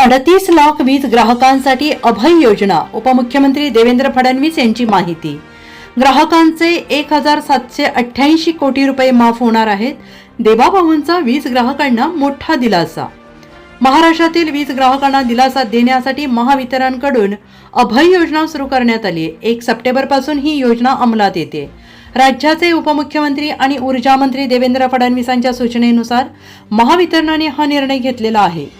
अडतीस लाख वीज ग्राहकांसाठी अभय योजना उपमुख्यमंत्री देवेंद्र फडणवीस यांची माहिती. ग्राहकांचे एक हजार सातशे अठ्ठ्याऐंशी कोटी रुपये माफ होणार आहेत. देवाभाऊंचा वीज ग्राहकांना मोठा दिलासा. महाराष्ट्रातील वीज ग्राहकांना दिलासा देण्यासाठी महावितरणकडून अभय योजना सुरू करण्यात आली. एक सप्टेंबरपासून ही योजना अंमलात येते. राज्याचे उपमुख्यमंत्री आणि ऊर्जा मंत्री देवेंद्र फडणवीसांच्या सूचनेनुसार महावितरणाने हा निर्णय घेतलेला आहे.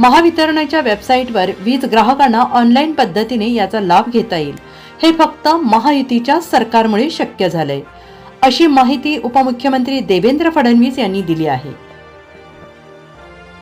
महावितरणाच्या वेबसाईटवर वीज ग्राहकांना ऑनलाईन पद्धतीने याचा लाभ घेता येईल. हे फक्त महायुतीच्या सरकारमुळे शक्य झालंय. अशी माहिती उपमुख्यमंत्री देवेंद्र फडणवीस यांनी दिली आहे.